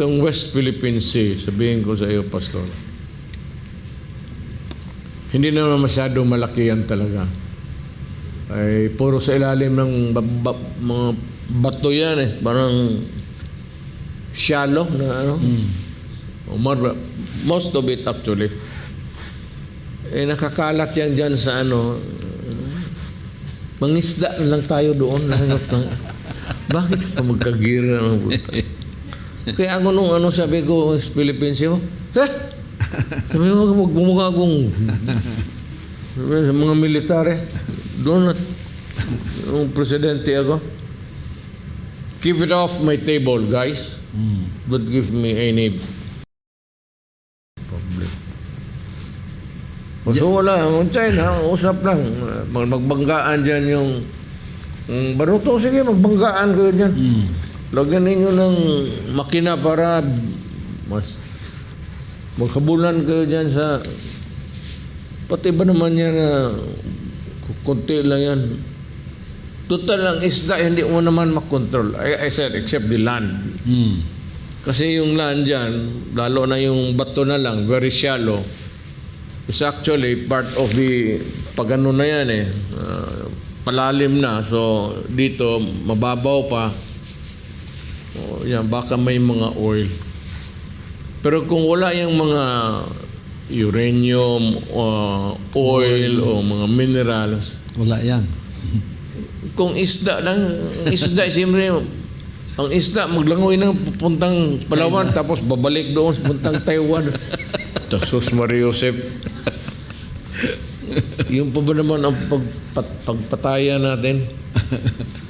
Itong West Philippine Sea, sabihin ko sa iyo, Pastor, hindi naman masyado malaki yan talaga. Ay, puro sa ilalim ng ba- ba- mga bato yan eh. Parang shallow na ano. O mar- most of it actually. Eh, nakakalat yan dyan sa ano. Mangisda lang tayo doon. Bakit ka magkagira ng buta? Kaya ako nung ano sabi ko Philippines mo, eh, sabi mo huwag bumukha akong sabi sa mga military. Doon at yung presidente ako. Keep it off my table, guys. Don't give me any problem. So wala, ang China, usap lang. Mag- Magbanggaan dyan yung yung baruto, sige, magbanggaan kayo dyan. Lagyan ninyo ng makina para mas magkabulan kayo dyan sa pati ba naman yan na kunti lang yan. Total ang isda, hindi mo naman makontrol. I, I said, except the land. Mm. Kasi yung land dyan, lalo na yung bato na lang, very shallow, is actually part of the, pag ano na yan eh, ah, palalim na. So, dito, mababaw pa. O, yan, baka may mga oil. Pero kung wala yung mga uranium, uh, oil, o mga minerals, Wala yan. kung isda lang, isda, siyempre, ang isda, maglangoy ng pupuntang Palawan, tapos babalik doon sa puntang Taiwan. Tasos Mario Josep. Yung pa ba naman ang pag, pag- pagpatayan natin?